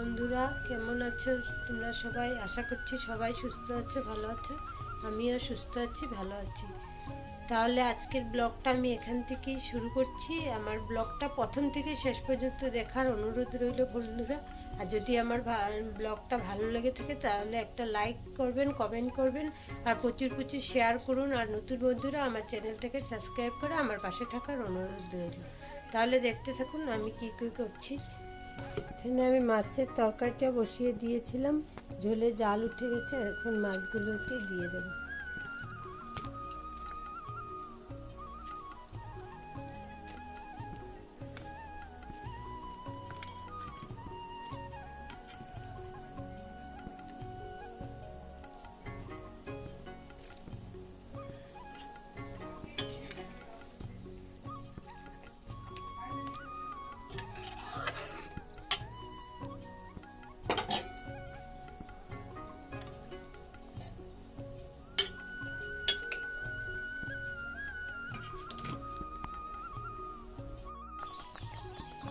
বন্ধুরা, কেমন আছো? তোমরা সবাই? আশা করছি সবাই সুস্থ আছো, ভালো আছো। আমিও সুস্থ আছি, ভালো আছি। তাহলে আজকের ব্লগটা আমি এখান থেকেই শুরু করছি। আমার ব্লগটা প্রথম থেকে শেষ পর্যন্ত দেখার অনুরোধ রইল বন্ধুরা। আর যদি আমার ব্লগটা ভালো লেগে থাকে, তাহলে একটা লাইক করবেন, কমেন্ট করবেন, আর প্রচুর প্রচুর শেয়ার করুন। আর নতুন বন্ধুরা, আমার চ্যানেলটাকে সাবস্ক্রাইব করে আমার পাশে থাকার অনুরোধ রইল। তাহলে দেখতে থাকুন আমি কী কী করছি। এখানে আমি মাছের তরকারিটা বসিয়ে দিয়েছিলাম। ঝোলে জাল উঠে গেছে এখন মাছগুলোকে দিয়ে দেবো।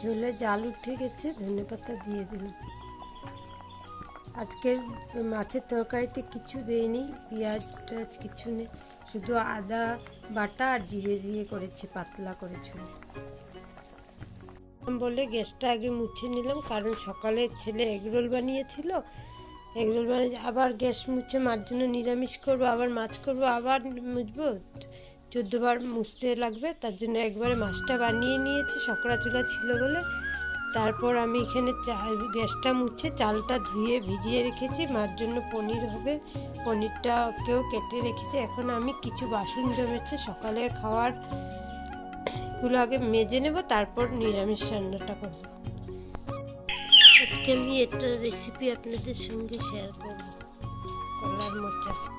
ঝোলে জাল উঠে গেছে, ধনে পাতা দিয়ে দিলাম। আজকের মাছের তরকারিতে কিছু দেয়নি পেঁয়াজ টেয়াজ কিছু নেই, শুধু আদা বাটা আর জিরে দিয়ে করেছি, পাতলা করেছি বলে গ্যাসটা আগে মুছে নিলাম, কারণ সকালে ছেলে এগরোল বানিয়েছিল। এগরোল বানিয়ে আবার গ্যাস মুছে মার জন্য নিরামিষ করব, আবার মাছ করব, আবার মুছবো। চোদ্দোবার মুছতে লাগবে, তার জন্য একবারে মাছটা বানিয়ে নিয়েছি সকরা চুলা ছিল বলে। তারপর আমি এখানে চা- গ্যাসটা মুছে চালটা ধুয়ে ভিজিয়ে রেখেছি। মার জন্য পনির হবে, পনিরটাকেও কেটে রেখেছি। এখন আমি কিছু বাসন জমেছে, সকালের খাওয়ারগুলো আগে মেজে নেব, তারপর নিরামিষ রান্নাটা করব। আজকে আমি একটা রেসিপি আপনাদের সঙ্গে শেয়ার করব। কলার মোচা।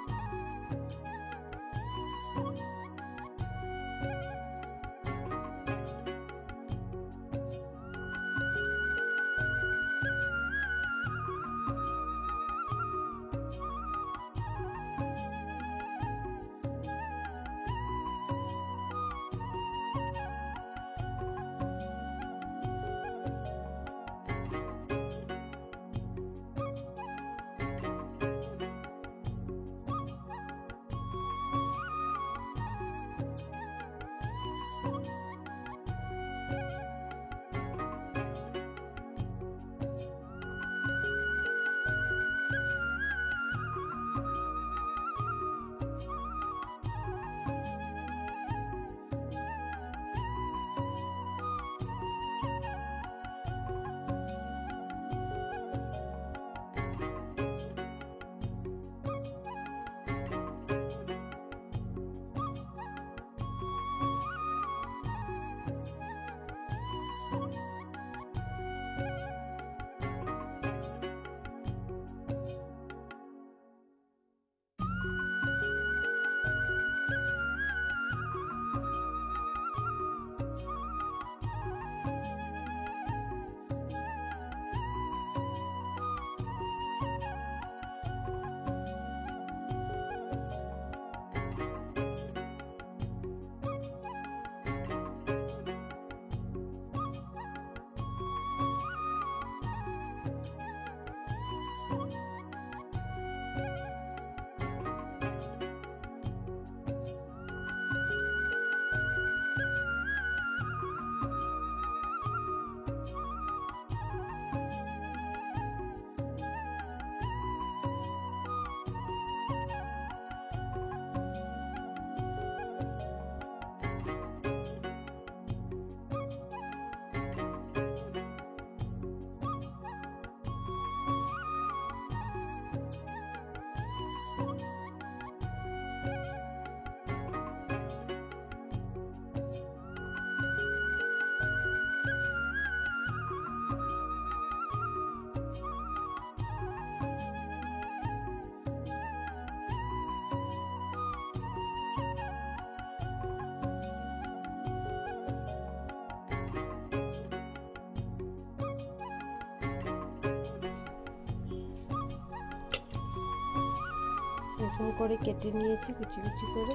এরকম করে কেটে নিয়েছি, কুচি কুচি করে।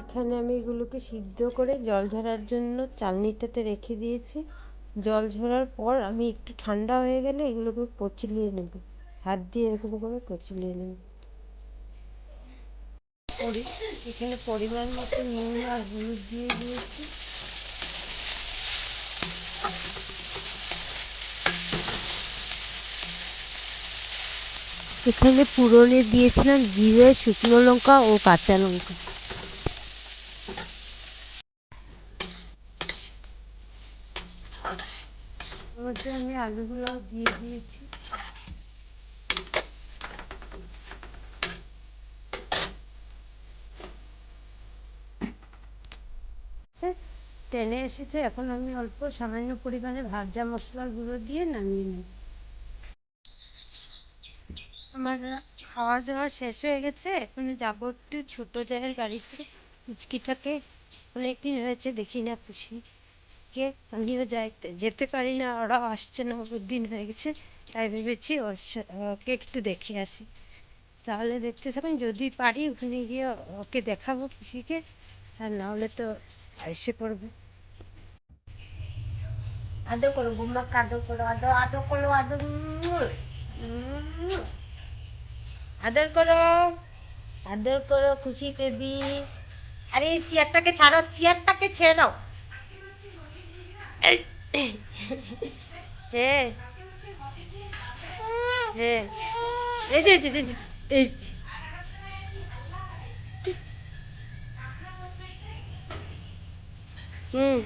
এখানে আমি এগুলোকে সিদ্ধ করে জল ঝরার জন্য চালনিটাতে রেখে দিয়েছি। জল ঝরার পর আমি একটু ঠান্ডা হয়ে গেলে এগুলোকে কচলিয়ে নেব। হাত দিয়ে এরকম করে কচলিয়ে নেব। এখানে পরিমাণ মতো নুন আর হলুদ দিয়ে দিয়েছি। এখানে পুরনে দিয়েছিলাম জিরে, শুকনো লঙ্কা ও কাঁচা লঙ্কা। মধ্যে আমি আলুগুলো দিয়ে দিয়েছি। টেনে এসেছে, এখন আমি অল্প সামান্য পরিমাণে ভাজা মশলার গুঁড়ো দিয়ে নামিয়ে নিই আমার খাওয়া দাওয়া শেষ হয়ে গেছে। এখন যাব একটু ছোটো জায়ের গাড়িতে পুচকিটাকে অনেকদিন হয়েছে, দেখি না খুশি কে আমিও যাই, যেতে পারি না ওরাও আসছে না, বহুত দিন হয়ে গেছে। তাই ভেবেছি ওর ওকে একটু দেখে আসি। তাহলে দেখতে থাকুন, যদি পারি ওখানে গিয়ে ওকে দেখাবো খুশিকে আর নাহলে তো এসে পড়বে। আদর করো গুম্মাকে আদর করো, আদর আদর করো উম। আদর করো আদর করো খুশি বেবি আরে চেয়ারটাকে ছাড়ো চেয়ারটাকে ছেড়ে দাও। হ্যাঁ হ্যাঁ এই যে এই। হুম।